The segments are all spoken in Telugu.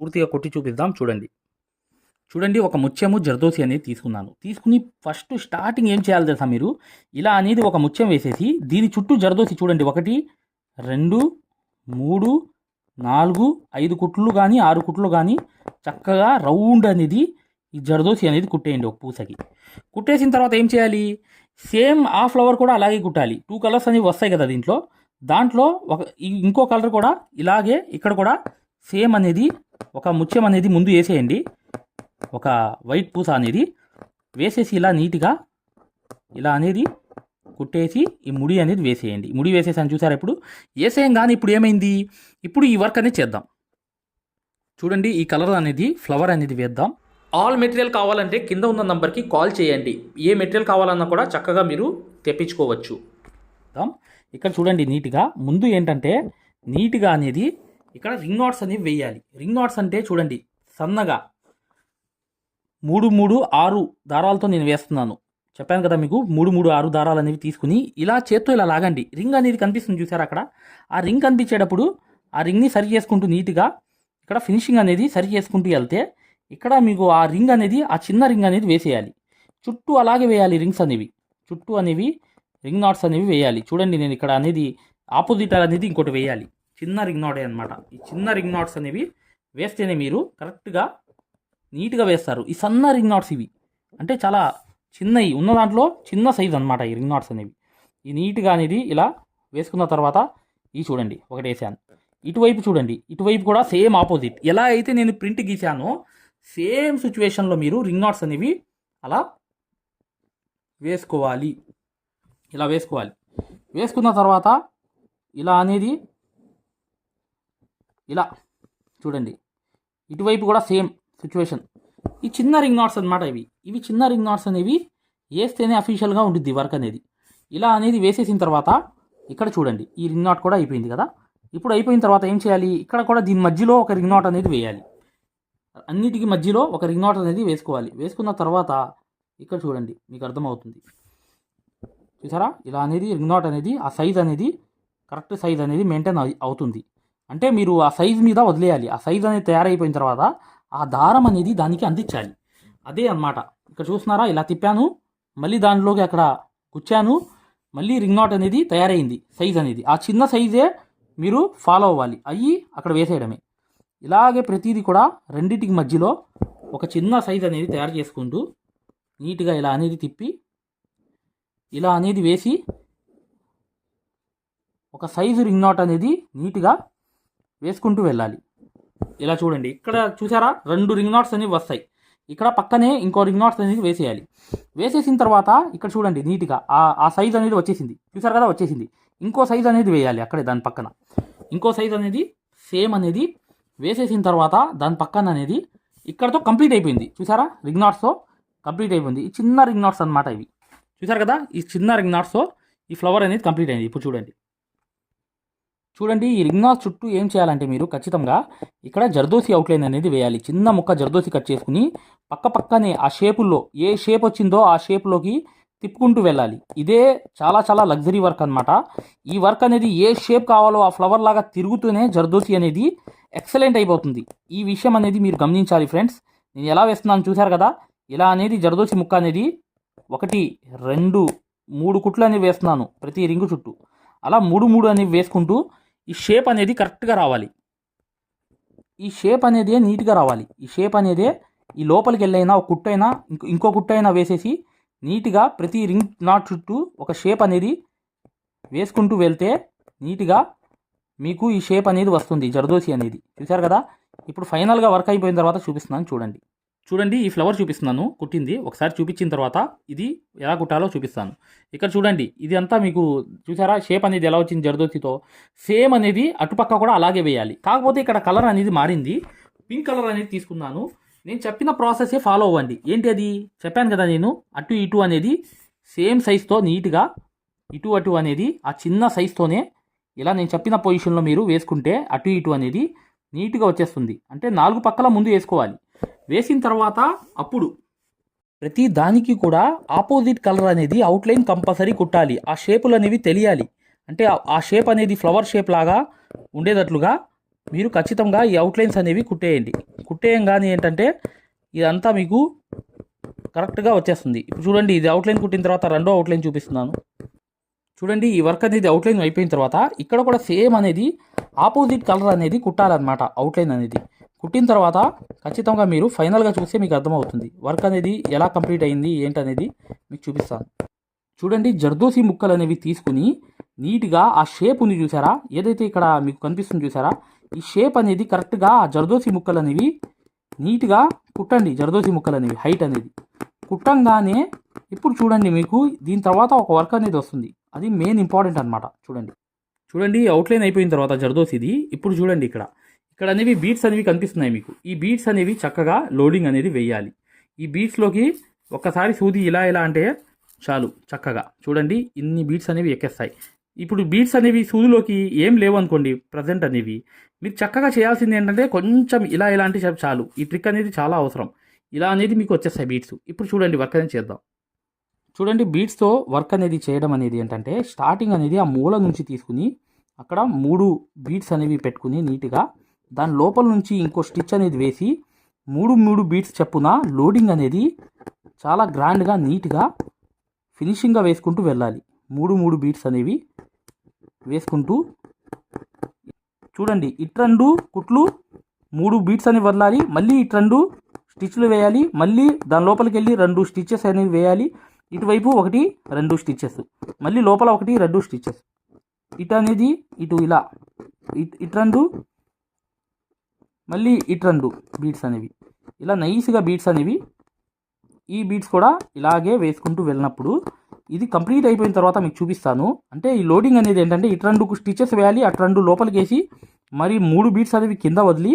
పూర్తిగా కొట్టి చూపిద్దాం. చూడండి. చూడండి ఒక ముత్యము జర్దోసి అనేది తీసుకున్నాను. తీసుకుని ఫస్ట్ స్టార్టింగ్ ఏం చేయాలి తెలుసా మీరు? ఇలా అనేది ఒక ముత్యం వేసేసి దీని చుట్టూ జర్దోసి చూడండి. ఒకటి రెండు మూడు నాలుగు ఐదు కుట్లు కానీ ఆరు కుట్లు కానీ చక్కగా రౌండ్ అనేది ఈ జర్దోసి అనేది కుట్టేయండి ఒక పూసకి. కుట్టేసిన తర్వాత ఏం చేయాలి? సేమ్ ఆ ఫ్లవర్ కూడా అలాగే కుట్టాలి. టూ కలర్స్ అనేవి వస్తాయి కదా దీంట్లో. దాంట్లో ఒక ఇంకో కలర్ కూడా ఇలాగే ఇక్కడ కూడా సేమ్ అనేది ఒక ముత్యం అనేది ముందు వేసేయండి. ఒక వైట్ పూస అనేది వేసేసి ఇలా నీట్గా ఇలా అనేది కుట్టేసి ఈ ముడి అనేది వేసేయండి. ముడి వేసేసాను చూసారా ఇప్పుడు? వేసేయం కానీ ఇప్పుడు ఏమైంది? ఇప్పుడు ఈ వర్క్ అనేది చేద్దాం. చూడండి ఈ కలర్ అనేది ఫ్లవర్ అనేది వేద్దాం. ఆల్ మెటీరియల్ కావాలంటే కింద ఉన్న నంబర్కి కాల్ చేయండి. ఏ మెటీరియల్ కావాలన్నా కూడా చక్కగా మీరు తెప్పించుకోవచ్చు. ఇక్కడ చూడండి నీట్గా. ముందు ఏంటంటే నీట్గా అనేది ఇక్కడ రింగ్ నాట్స్ అనేవి వేయాలి. రింగ్ నాట్స్ అంటే చూడండి సన్నగా మూడు మూడు ఆరు దారాలతో నేను వేస్తున్నాను. చెప్పాను కదా మీకు మూడు మూడు ఆరు దారాలు అనేవి తీసుకుని ఇలా చేత్తో ఇలా లాగండి. రింగ్ అనేది కనిపిస్తుంది చూసారు అక్కడ? ఆ రింగ్ కనిపించేటప్పుడు ఆ రింగ్ని సరి చేసుకుంటూ నీట్గా ఇక్కడ ఫినిషింగ్ అనేది సరి చేసుకుంటూ వెళ్తే ఇక్కడ మీకు ఆ రింగ్ అనేది ఆ చిన్న రింగ్ అనేది వేసేయాలి. చుట్టూ అలాగే వేయాలి రింగ్స్ అనేవి. చుట్టూ అనేవి రింగ్ నాట్స్ అనేవి వేయాలి. చూడండి నేను ఇక్కడ అనేది ఆపోజిట్ అనేది ఇంకోటి వేయాలి. చిన్న రింగ్ నాటే అనమాట ఈ చిన్న రింగ్ నాట్స్ అనేవి వేస్తేనే మీరు కరెక్ట్గా నీట్గా వేస్తారు. ఈ సన్న రింగ్ నాట్స్ ఇవి అంటే చాలా చిన్నవి ఉన్న దాంట్లో చిన్న సైజ్ అనమాట ఈ రింగ్ నాట్స్ అనేవి. ఈ నీట్గా అనేది ఇలా వేసుకున్న తర్వాత ఈ చూడండి ఒకటి వేసాను. ఇటువైపు చూడండి ఇటువైపు కూడా సేమ్ ఆపోజిట్. ఎలా అయితే నేను ప్రింట్ గీసానో సేమ్ సిచ్యువేషన్లో మీరు రింగ్ నాట్స్ అనేవి అలా వేసుకోవాలి. ఇలా వేసుకోవాలి. వేసుకున్న తర్వాత ఇలా అనేది ఇలా చూడండి. ఇటువైపు కూడా సేమ్ సిచ్యువేషన్. ఈ చిన్న రింగ్ నాట్స్ అనమాట ఇవి. ఇవి చిన్న రింగ్ నాట్స్ అనేవి వేస్తేనే అఫీషియల్గా ఉంటుంది వర్క్ అనేది. ఇలా అనేది వేసేసిన తర్వాత ఇక్కడ చూడండి ఈ రింగ్ నాట్ కూడా అయిపోయింది కదా. ఇప్పుడు అయిపోయిన తర్వాత ఏం చేయాలి? ఇక్కడ కూడా దీని మధ్యలో ఒక రింగ్ నాట్ అనేది వేయాలి. అన్నిటికీ మధ్యలో ఒక రింగ్ నాట్ అనేది వేసుకోవాలి. వేసుకున్న తర్వాత ఇక్కడ చూడండి మీకు అర్థమవుతుంది. చూసారా? ఇలా అనేది రింగ్ నాట్ అనేది ఆ సైజ్ అనేది కరెక్ట్ సైజ్ అనేది మెయింటైన్ అవుతుంది. అంటే మీరు ఆ సైజ్ మీద వదిలేయాలి. ఆ సైజ్ అనేది తయారైపోయిన తర్వాత ఆ దారం అనేది దానికి అందించాలి. అదే అన్నమాట. ఇక్కడ చూస్తున్నారా? ఇలా తిప్పాను. మళ్ళీ దానిలోకి అక్కడ గుచ్చాను. మళ్ళీ రింగ్ నాట్ అనేది తయారైంది సైజ్ అనేది. ఆ చిన్న సైజే మీరు ఫాలో అవ్వాలి. అయ్యి అక్కడ వేసేయడమే. ఇలాగే ప్రతిదీ కూడా రెండింటికి మధ్యలో ఒక చిన్న సైజ్ అనేది తయారు చేసుకుంటూ నీట్గా ఇలా అనేది తిప్పి ఇలా అనేది వేసి ఒక సైజు రింగ్ నాట్ అనేది నీట్గా వేసుకుంటూ వెళ్ళాలి. ఇలా చూడండి. ఇక్కడ చూసారా? రెండు రింగ్ నాట్స్ అనేవి వస్తాయి. ఇక్కడ పక్కనే ఇంకో రింగ్ నాట్స్ అనేది వేసేయాలి. వేసేసిన తర్వాత ఇక్కడ చూడండి నీట్గా ఆ ఆ సైజ్ అనేది వచ్చేసింది. చూసారు కదా? వచ్చేసింది. ఇంకో సైజ్ అనేది వేయాలి అక్కడే దాని పక్కన. ఇంకో సైజ్ అనేది సేమ్ అనేది వేసేసిన తర్వాత దాని పక్కన అనేది ఇక్కడతో కంప్లీట్ అయిపోయింది. చూసారా? రింగ్ నాట్స్తో కంప్లీట్ అయిపోయింది. ఈ చిన్న రింగ్ నాట్స్ అనమాట ఇవి. చూసారు కదా? ఈ చిన్న రింగ్ నాట్స్తో ఈ ఫ్లవర్ అనేది కంప్లీట్ అయింది. ఇప్పుడు చూడండి. చూడండి ఈ రింగ్నాస్ చుట్టూ ఏం చేయాలంటే మీరు ఖచ్చితంగా ఇక్కడ జర్దోసి అవుట్లైన్ అనేది వేయాలి. చిన్న ముక్క జర్దోసి కట్ చేసుకుని పక్క పక్కనే ఆ షేపుల్లో ఏ షేప్ వచ్చిందో ఆ షేప్లోకి తిప్పుకుంటూ వెళ్ళాలి. ఇదే చాలా చాలా లగ్జరీ వర్క్ అనమాట ఈ వర్క్ అనేది ఏ షేప్ కావాలో ఆ ఫ్లవర్ లాగా తిరుగుతూనే జర్దోసి అనేది ఎక్సలెంట్ అయిపోతుంది. ఈ విషయం అనేది మీరు గమనించాలి ఫ్రెండ్స్ నేను ఎలా వేస్తున్నాను చూశారు కదా? ఇలా అనేది జర్దోసి ముక్క అనేది ఒకటి రెండు మూడు కుట్లు అనేవి వేస్తున్నాను ప్రతి రింగు చుట్టూ. అలా మూడు మూడు అనేవి వేసుకుంటూ ఈ షేప్ అనేది కరెక్ట్గా రావాలి. ఈ షేప్ అనేది నీట్గా రావాలి. ఈ షేప్ అనేది ఈ లోపలికి వెళ్ళైనా ఒక కుట్టైనా ఇంకో ఇంకో కుట్టైనా వేసేసి నీట్గా ప్రతి రింగ్ నాట్ చుట్టూ ఒక షేప్ అనేది వేసుకుంటూ వెళ్తే నీట్గా మీకు ఈ షేప్ అనేది వస్తుంది. జర్దోసి అనేది. చూశారు కదా? ఇప్పుడు ఫైనల్గా వర్క్ అయిపోయిన తర్వాత చూపిస్తున్నాను చూడండి. చూడండి ఈ ఫ్లవర్ చూపిస్తున్నాను. కుట్టింది. ఒకసారి చూపించిన తర్వాత ఇది ఎలా కుట్టాలో చూపిస్తాను. ఇక్కడ చూడండి ఇది అంతా మీకు చూసారా? షేప్ అనేది ఎలా వచ్చింది? జరదోతితో. సేమ్ అనేది అటుపక్క కూడా అలాగే వేయాలి. కాకపోతే ఇక్కడ కలర్ అనేది మారింది. పింక్ కలర్ అనేది తీసుకున్నాను. నేను చెప్పిన ప్రాసెసే ఫాలో అవ్వండి. ఏంటి అది? చెప్పాను కదా నేను అటు ఇటు అనేది సేమ్ సైజ్తో నీట్గా ఇటు అటు అనేది ఆ చిన్న సైజ్తోనే ఇలా నేను చెప్పిన పొజిషన్లో మీరు వేసుకుంటే అటు ఇటు అనేది నీట్గా వచ్చేస్తుంది. అంటే నాలుగు పక్కల ముందు వేసుకోవాలి. వేసిన తర్వాత అప్పుడు. ప్రతి దానికి కూడా ఆపోజిట్ కలర్ అనేది అవుట్లైన్ కంపల్సరీ కుట్టాలి. ఆ షేపులు అనేవి తెలియాలి. అంటే ఆ- షేప్ అనేది ఫ్లవర్ షేప్ లాగా ఉండేటట్లుగా మీరు ఖచ్చితంగా ఈ అవుట్లైన్స్ అనేవి కుట్టేయండి. కుట్టేయంగానే ఏంటంటే ఇదంతా మీకు కరెక్ట్గా వచ్చేస్తుంది. ఇప్పుడు చూడండి ఇది అవుట్లైన్ కుట్టిన తర్వాత రెండో అవుట్లైన్ చూపిస్తున్నాను. చూడండి ఈ వర్క్ అనేది అవుట్లైన్ అయిపోయిన తర్వాత ఇక్కడ కూడా సేమ్ అనేది ఆపోజిట్ కలర్ అనేది కుట్టాలన్నమాట అవుట్లైన్ అనేది. కుట్టిన తర్వాత ఖచ్చితంగా మీరు ఫైనల్గా చూస్తే మీకు అర్థమవుతుంది. వర్క్ అనేది ఎలా కంప్లీట్ అయింది ఏంటనేది మీకు చూపిస్తాను. చూడండి జర్దోసి ముక్కలు అనేవి తీసుకుని నీట్గా ఆ షేప్ ఉంది చూసారా? ఏదైతే ఇక్కడ మీకు కనిపిస్తుంది చూసారా? ఈ షేప్ అనేది కరెక్ట్గా ఆ జర్దోసి ముక్కలు అనేవి నీట్గా కుట్టండి జర్దోసి ముక్కలు అనేవి హైట్ అనేది. కుట్టంగానే ఇప్పుడు చూడండి మీకు దీని తర్వాత ఒక వర్క్ అనేది వస్తుంది. అది మెయిన్ ఇంపార్టెంట్ అనమాట చూడండి. చూడండి అవుట్లైన్ అయిపోయిన తర్వాత జర్దోసిది. ఇప్పుడు చూడండి ఇక్కడ. ఇక్కడ అనేవి బీట్స్ అనేవి కనిపిస్తున్నాయి మీకు. ఈ బీట్స్ అనేవి చక్కగా లోడింగ్ అనేది వేయాలి. ఈ బీట్స్లోకి ఒక్కసారి సూది ఇలా ఇలా అంటే చాలు చక్కగా. చూడండి ఇన్ని బీట్స్ అనేవి ఎక్కేస్తాయి. ఇప్పుడు బీట్స్ అనేవి సూదిలోకి ఏం లేవు అనుకోండి ప్రజెంట్ అనేవి. మీరు చక్కగా చేయాల్సింది ఏంటంటే కొంచెం ఇలా ఇలా అంటే చాలు- చాలు ఈ ట్రిక్ అనేది చాలా అవసరం. ఇలా అనేది మీకు వచ్చేస్తాయి బీట్స్ ఇప్పుడు చూడండి వర్క్ అనేది చేద్దాం. చూడండి బీట్స్తో వర్క్ అనేది చేయడం అనేది ఏంటంటే స్టార్టింగ్ అనేది ఆ మూల నుంచి తీసుకుని అక్కడ మూడు బీట్స్ అనేవి పెట్టుకుని నీట్గా దాని లోపల నుంచి ఇంకో స్టిచ్ అనేది వేసి మూడు మూడు బీట్స్ చెప్పున లోడింగ్ అనేది చాలా గ్రాండ్గా నీట్గా ఫినిషింగ్గా వేసుకుంటూ వెళ్ళాలి. మూడు మూడు బీట్స్ అనేవి వేసుకుంటూ చూడండి ఇటు రెండు కుట్లు మూడు బీట్స్ అనేవి వదలాలి మళ్ళీ ఇటు రెండు స్టిచ్లు వేయాలి మళ్ళీ దాని లోపలికి వెళ్ళి రెండు స్టిచ్చెస్ అనేవి వేయాలి ఇటువైపు ఒకటి రెండు స్టిచ్చెస్ మళ్ళీ లోపల ఒకటి రెండు స్టిచ్చెస్. ఇటు అనేది ఇటు ఇలా ఇట్ ఇటు రెండు మళ్ళీ ఇటు రెండు బీట్స్ అనేవి. ఇలా నైస్గా బీట్స్ అనేవి ఈ బీట్స్ కూడా ఇలాగే వేసుకుంటూ వెళ్ళినప్పుడు ఇది కంప్లీట్ అయిపోయిన తర్వాత మీకు చూపిస్తాను. అంటే ఈ లోడింగ్ అనేది ఏంటంటే ఇటు రెండు స్టిచెస్ వేయాలి అటు రెండు లోపలికి వేసి మరి మూడు బీట్స్ అనేవి కింద వదిలి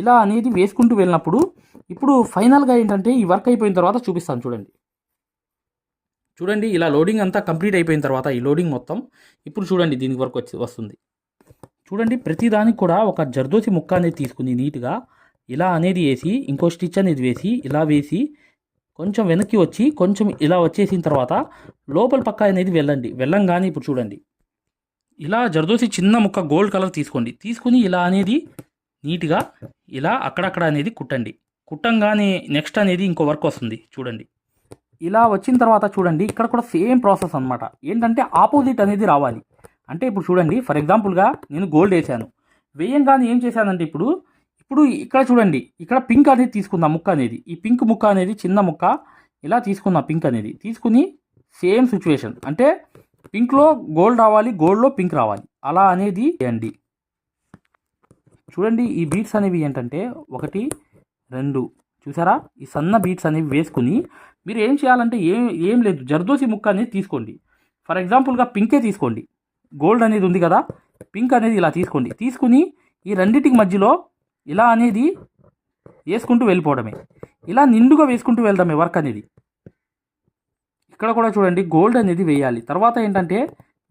ఇలా అనేది వేసుకుంటూ వెళ్ళినప్పుడు ఇప్పుడు ఫైనల్గా ఏంటంటే ఈ వర్క్ అయిపోయిన తర్వాత చూపిస్తాను చూడండి. చూడండి ఇలా లోడింగ్ అంతా కంప్లీట్ అయిపోయిన తర్వాత ఈ లోడింగ్ మొత్తం ఇప్పుడు చూడండి దీనికి వరకు వచ్చి వస్తుంది. చూడండి ప్రతిదానికి కూడా ఒక జర్దోసి ముక్క అనేది తీసుకుని నీట్గా ఇలా అనేది వేసి ఇంకో స్టిచ్ అనేది వేసి ఇలా వేసి కొంచెం వెనక్కి వచ్చి కొంచెం ఇలా వచ్చేసిన తర్వాత లోపల పక్క అనేది వెళ్ళండి. వెళ్ళంగానే ఇప్పుడు చూడండి. ఇలా జర్దోసి చిన్న ముక్క గోల్డ్ కలర్ తీసుకోండి. తీసుకుని ఇలా అనేది నీట్గా ఇలా అక్కడక్కడ అనేది కుట్టండి. కుట్టంగానే నెక్స్ట్ అనేది ఇంకో వర్క్ వస్తుంది. చూడండి. ఇలా వచ్చిన తర్వాత చూడండి ఇక్కడ కూడా సేమ్ ప్రాసెస్ అనమాట ఏంటంటే ఆపోజిట్ అనేది రావాలి. అంటే ఇప్పుడు చూడండి ఫర్ ఎగ్జాంపుల్గా నేను గోల్డ్ వేసాను వేయంగానే ఏం చేశానంటే ఇప్పుడు ఇప్పుడు ఇక్కడ చూడండి ఇక్కడ పింక్ అనేది తీసుకుందాం ముక్క అనేది. ఈ పింక్ ముక్క అనేది చిన్న ముక్క ఇలా తీసుకున్నా పింక్ అనేది. తీసుకుని సేమ్ సిచ్యువేషన్ అంటే పింక్లో గోల్డ్ రావాలి గోల్డ్లో పింక్ రావాలి. అలా అనేది చేయండి. చూడండి ఈ బీట్స్ అనేవి ఏంటంటే ఒకటి రెండు చూసారా? ఈ సన్న బీట్స్ అనేవి వేసుకుని మీరు ఏం చేయాలంటే ఏం ఏం లేదు జర్దోసి ముక్క అనేది తీసుకోండి. ఫర్ ఎగ్జాంపుల్గా పింకే తీసుకోండి. గోల్డ్ అనేది ఉంది కదా పింక్ అనేది ఇలా తీసుకోండి తీసుకుని ఈ రెండింటికి మధ్యలో ఇలా అనేది వేసుకుంటూ వెళ్ళిపోవడమే. ఇలా నిండుగా వేసుకుంటూ వెళ్దామే వర్క్ అనేది. ఇక్కడ కూడా చూడండి గోల్డ్ అనేది వేయాలి. తర్వాత ఏంటంటే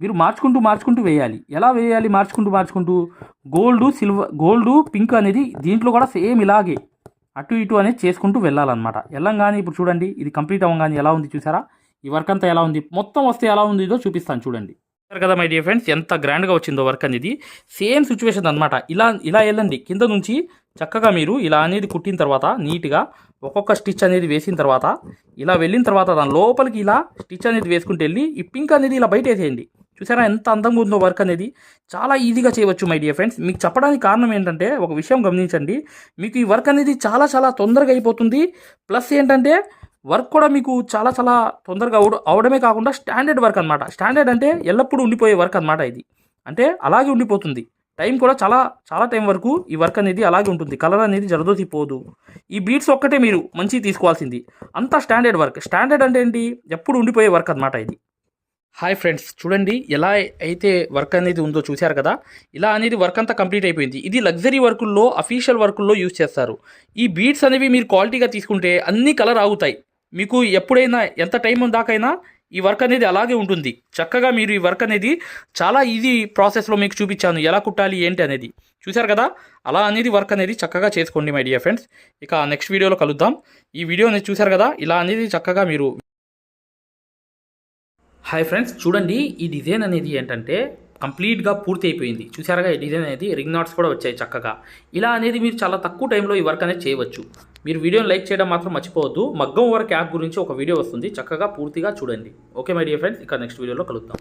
మీరు మార్చుకుంటూ మార్చుకుంటూ వేయాలి. ఎలా వేయాలి? మార్చుకుంటూ మార్చుకుంటూ గోల్డ్ సిల్వర్ గోల్డ్ పింక్ అనేది దీంట్లో కూడా సేమ్ ఇలాగే అటు ఇటు అనేది చేసుకుంటూ వెళ్ళాలన్నమాట. వెళ్ళంగానే ఇప్పుడు చూడండి ఇది కంప్లీట్ అవ్వగానే ఎలా ఉంది చూసారా? ఈ వర్క్ అంతా ఎలా ఉంది? మొత్తం వస్తే ఎలా ఉందో చూపిస్తాను చూడండి. కదా మై డియర్ ఫ్రెండ్స్ ఎంత గ్రాండ్గా వచ్చిందో వర్క్ అనేది. సేమ్ సిచ్యువేషన్ అనమాట ఇలా ఇలా వెళ్ళండి. కింద నుంచి చక్కగా మీరు ఇలా అనేది కుట్టిన తర్వాత నీట్గా ఒక్కొక్క స్టిచ్ అనేది వేసిన తర్వాత ఇలా వెళ్ళిన తర్వాత దాని లోపలికి ఇలా స్టిచ్ అనేది వేసుకుంటూ వెళ్ళి ఈ పింక్ అనేది ఇలా బయట వేసేయండి. చూసారా ఎంత అందంగా ఉందో వర్క్ అనేది. చాలా ఈజీగా చేయవచ్చు మై డియర్ ఫ్రెండ్స్ మీకు చెప్పడానికి కారణం ఏంటంటే ఒక విషయం గమనించండి. మీకు ఈ వర్క్ అనేది చాలా చాలా తొందరగా అయిపోతుంది. ప్లస్ ఏంటంటే వర్క్ కూడా మీకు చాలా చాలా తొందరగా అవడమే కాకుండా స్టాండర్డ్ వర్క్ అనమాట స్టాండర్డ్ అంటే ఎల్లప్పుడూ ఉండిపోయే వర్క్ అనమాట ఇది. అంటే అలాగే ఉండిపోతుంది. టైం కూడా చాలా చాలా టైం వరకు ఈ వర్క్ అనేది అలాగే ఉంటుంది. కలర్ అనేది జరదోసి పోదు ఈ బీట్స్ ఒక్కటే మీరు మంచిగా తీసుకోవాల్సింది. అంతా స్టాండర్డ్ వర్క్. స్టాండర్డ్ అంటే ఏంటి? ఎప్పుడు ఉండిపోయే వర్క్ అనమాట ఇది. Hi friends. చూడండి ఎలా అయితే వర్క్ అనేది ఉందో చూశారు కదా? ఇలా అనేది వర్క్ అంతా కంప్లీట్ అయిపోయింది. ఇది లగ్జరీ వర్కుల్లో అఫీషియల్ వర్కుల్లో యూజ్ చేస్తారు. ఈ బీట్స్ అనేవి మీరు క్వాలిటీగా తీసుకుంటే అన్ని కలర్ ఆగుతాయి. మీకు ఎప్పుడైనా ఎంత టైం దాకైనా ఈ వర్క్ అనేది అలాగే ఉంటుంది. చక్కగా మీరు ఈ వర్క్ అనేది చాలా ఈజీ ప్రాసెస్లో మీకు చూపించాను. ఎలా కుట్టాలి ఏంటి అనేది. చూశారు కదా? అలా అనేది వర్క్ అనేది చక్కగా చేసుకోండి మై డియర్ ఫ్రెండ్స్. ఇక నెక్స్ట్ వీడియోలో కలుద్దాం. ఈ వీడియో అనేది చూశారు కదా? ఇలా అనేది చక్కగా మీరు హాయ్ ఫ్రెండ్స్ చూడండి ఈ డిజైన్ అనేది ఏంటంటే కంప్లీట్గా పూర్తి అయిపోయింది. చూసారుగా ఈ డిజైన్ అనేది రింగ్ నాట్స్ కూడా వచ్చాయి చక్కగా. ఇలా అనేది మీరు చాలా తక్కువ టైంలో ఈ వర్క్ అనేది చేయవచ్చు. మీరు వీడియోని లైక్ చేయడం మాత్రం మర్చిపోవద్దు. మగ్గం వర్క్ యాప్ గురించి ఒక వీడియో వస్తుంది. చక్కగా పూర్తిగా చూడండి. ఓకే మై డియర్ ఫ్రెండ్స్ ఇక నెక్స్ట్ వీడియోలో కలుద్దాం.